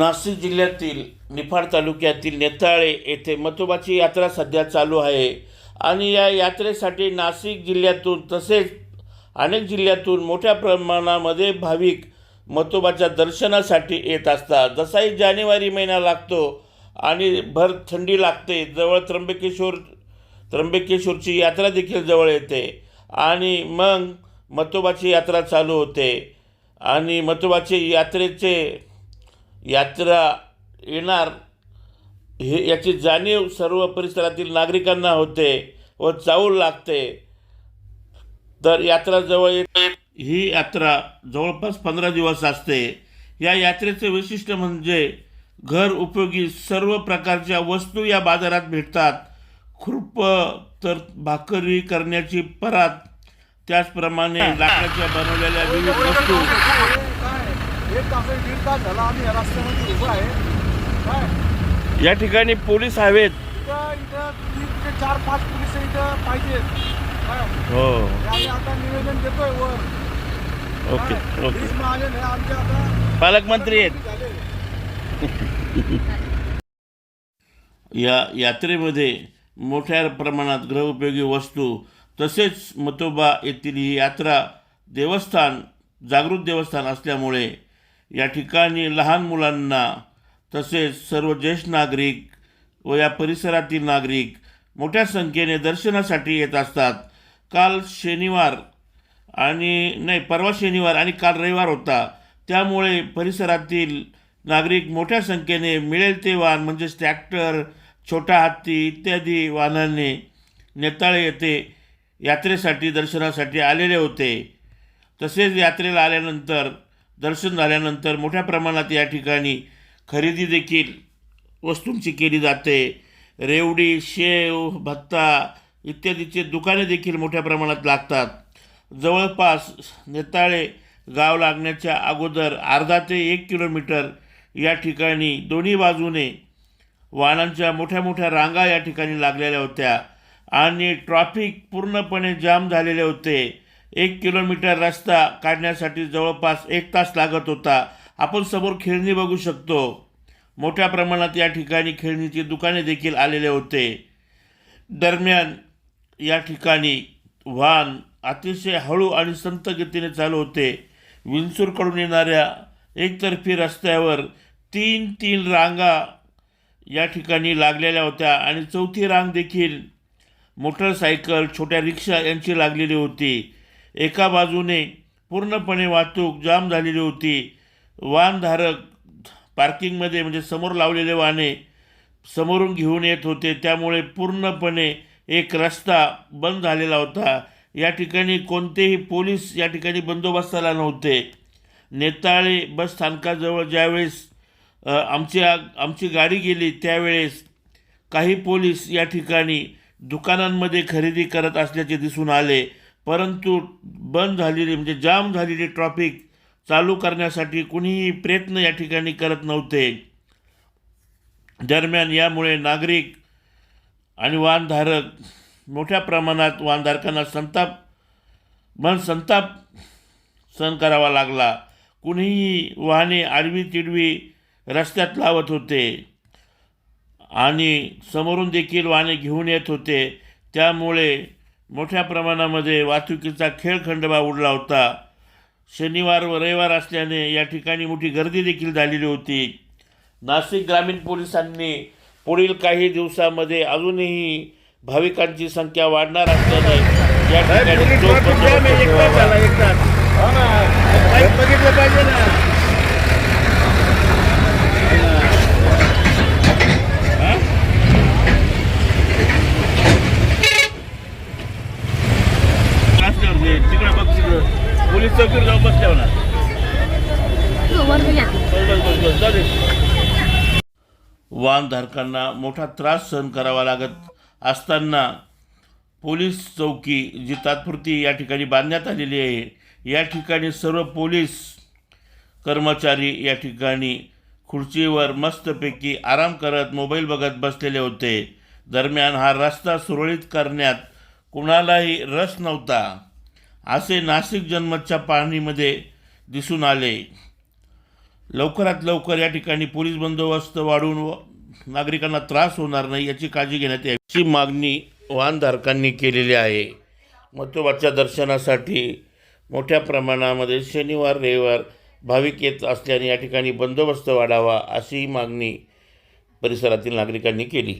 नाशिक जिल्ह्यातील निफाड तालुक्यातील नेताळे येथे मतोबाची यात्रा सध्या चालू आहे. आणि या यात्रेसाठी नाशिक जिल्ह्यातून तसेच अनेक जिल्ह्यातून मोठ्या प्रमाणामध्ये भाविक मतोबाच्या दर्शनासाठी येत असतात. जसाही जानेवारी महिना लागतो आणि भर थंडी लागते जवळ त्र्यंबकेश्वर त्र्यंबकेश्वरची यात्रा देखील जवळ येते. आणि मग मतोबाची यात्रा चालू होते. आणि मतोबाचे यात्रेचे यात्रा येणार हे याची जाणीव सर्व परिसरातील नागरिकांना होते व चाऊल लागते. तर यात्रा जवळ येते ही यात्रा जवळपास पंधरा दिवस असते. या यात्रेचे वैशिष्ट्य म्हणजे घर उपयोगी सर्व प्रकारच्या वस्तू या बाजारात भेटतात. खुरप तर भाकरी करण्याची परात त्याचप्रमाणे लाकडाच्या बनवलेल्या विविध वस्तू एक तास दीड तास झाला आम्ही या रस्त्यामध्ये उभं आहे. काय? या ठिकाणी पोलीस हवेत. इथं इथं तीन ते चार पाच पोलीस इथं पाहिजेत काय? हो. हे आम्ही आता निवेदन देतोय वर. ओके काय? ओके. वीस आले नाही आमचे आता पालकमंत्री आहेत. झाले. या यात्रेमध्ये मोठ्या प्रमाणात गृहउपयोगी वस्तू तसेच मतोबा येथील ही यात्रा देवस्थान जागृत देवस्थान असल्यामुळे या ठिकाणी लहान मुलांना तसेच सर्व ज्येष्ठ नागरिक व या परिसरातील नागरिक मोठ्या संख्येने दर्शनासाठी येत असतात. काल शनिवार आणि नाही परवा शनिवार आणि काल रविवार होता. त्यामुळे परिसरातील नागरिक मोठ्या संख्येने मिळेल ते वाहन म्हणजेच ट्रॅक्टर छोटा हत्ती इत्यादी वाहनाने नेताळे येथे यात्रेसाठी दर्शनासाठी आलेले होते. तसेच यात्रेला आल्यानंतर दर्शन झाल्यानंतर मोठ्या प्रमाणात या ठिकाणी खरेदी देखील वस्तूंची केली जाते. रेवडी शेव भत्ता इत्यादीचे दुकाने देखील मोठ्या प्रमाणात लागतात. जवळपास नेताळे गाव लागण्याच्या अगोदर अर्धा ते एक किलोमीटर या ठिकाणी दोन्ही बाजूने वाहनांच्या मोठ्या मोठ्या रांगा या ठिकाणी लागलेल्या होत्या आणि ट्रॅफिक पूर्णपणे जाम झालेले होते. एक किलोमीटर रस्ता काढण्यासाठी जवळपास एक तास लागत होता. आपण समोर खेळणी बघू शकतो. मोठ्या प्रमाणात या ठिकाणी खेळणीची दुकाने देखील आलेले होते. दरम्यान या ठिकाणी वाहन अतिशय हळू आणि संत गतीने चालू होते. विंचूरकडून येणाऱ्या एकतर्फी रस्त्यावर तीन तीन रांगा या ठिकाणी लागलेल्या होत्या आणि चौथी रांग देखील मोटरसायकल छोट्या रिक्षा यांची लागलेली होती. एका बाजूने पूर्णपणे वाहतूक जाम झालेली होती. वाहनधारक पार्किंगमध्ये म्हणजे समोर लावलेले वाहने समोरून घेऊन येत होते. त्यामुळे पूर्णपणे एक रस्ता बंद झालेला होता. या ठिकाणी कोणतेही पोलीस या ठिकाणी बंदोबस्ताला नव्हते. नेताळे बस स्थानकाजवळ ज्यावेळेस आमची आमची गाडी गेली त्यावेळेस काही पोलीस या ठिकाणी दुकानांमध्ये खरेदी करत असल्याचे दिसून आले. परंतु बंद झालेली म्हणजे जाम झालेली ट्रॉफिक चालू करण्यासाठी कुणीही प्रयत्न या ठिकाणी करत नव्हते. दरम्यान यामुळे नागरिक आणि वाहनधारक मोठ्या प्रमाणात वाहनधारकांना संताप मन संताप सहन करावा लागला. कुणीही वाहने आडवी तिडवी रस्त्यात लावत होते आणि समोरून देखील वाहने घेऊन येत होते. त्यामुळे मोठ्या प्रमाणामध्ये वाहतुकीचा खेळखंडोबा उडला होता. शनिवार व रविवार असल्याने या ठिकाणी मोठी गर्दी देखील झालेली होती. नाशिक ग्रामीण पोलिसांनी पुढील काही दिवसामध्ये अजूनही भाविकांची संख्या वाढणार असल्याने या ठिकाणी. बघितलं पाहिजे ना रस्त्यावर जे तिकडं बघ तिकडं पोलीस चौकीवर जाऊन बसल्यावर ना वर घ्या बस बस बस बस जाऊ दे. वाहनधारकांना मोठा त्रास सहन करावा लागत असताना पोलीस चौकी जी तात्पुरती या ठिकाणी बांधण्यात आलेली आहे या ठिकाणी सर्व पोलीस कर्मचारी या ठिकाणी खुर्चीवर मस्तपैकी आराम करत मोबाईल बघत बसलेले होते. दरम्यान हा रस्ता सुरळीत करण्यात कुणालाही रस नव्हता. असे नाशिक जनमतच्या पाहणीमध्ये दिसून आले. लवकरात लवकर या ठिकाणी पोलीस बंदोबस्त वाढवून व नागरिकांना त्रास होणार नाही याची काळजी घेण्यात याची मागणी वाहनधारकांनी केलेली आहे. मतोबाच्या दर्शनासाठी मोठ्या प्रमाणामध्ये शनिवार रविवार भाविक येत असल्याने या ठिकाणी बंदोबस्त वाढावा अशी मागणी परिसरातील नागरिकांनी केली.